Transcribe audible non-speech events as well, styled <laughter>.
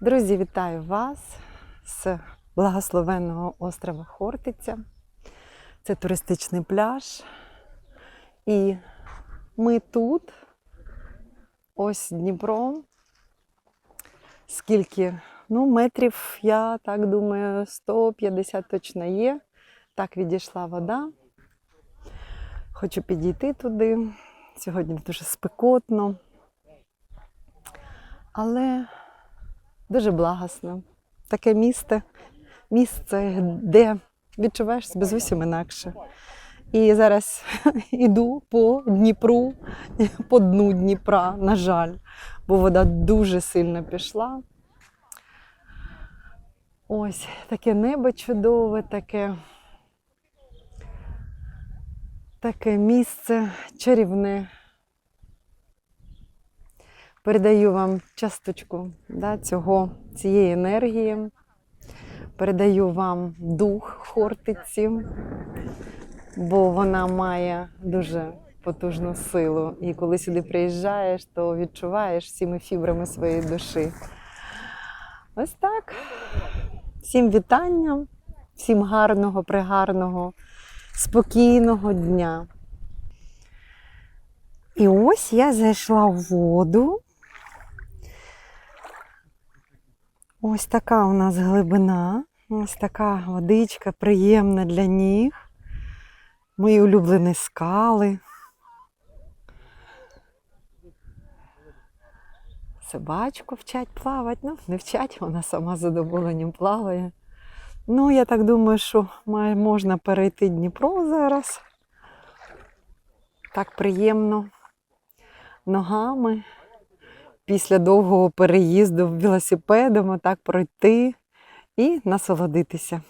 Друзі, вітаю вас з благословенного острова Хортиця. Це туристичний пляж. І ми тут, ось Дніпро. Скільки? Ну, метрів, я так думаю, 150 точно є. Так відійшла вода. Хочу підійти туди. Сьогодні дуже спекотно. Але дуже благосно. Таке місце, місце, де відчуваєш себе зовсім інакше. І зараз <laughs> іду по Дніпру, <laughs> по дну Дніпра, на жаль, бо вода дуже сильно пішла. Ось таке небо чудове, таке, таке місце чарівне. Передаю вам часточку да, цього, цієї енергії. Передаю вам дух хортиці, бо вона має дуже потужну силу. І коли сюди приїжджаєш, то відчуваєш всіми фібрами своєї душі. Ось так. Всім вітання, всім гарного, пригарного, спокійного дня. І ось я зайшла в воду. Ось така у нас глибина, ось така водичка приємна для ніг. Мої улюблені скали. Собачку вчать плавати. Ну, не вчать, вона сама задоволенням плаває. Ну, я так думаю, що можна перейти Дніпро зараз. Так приємно ногами після довгого переїзду велосипедом так пройти і насолодитися.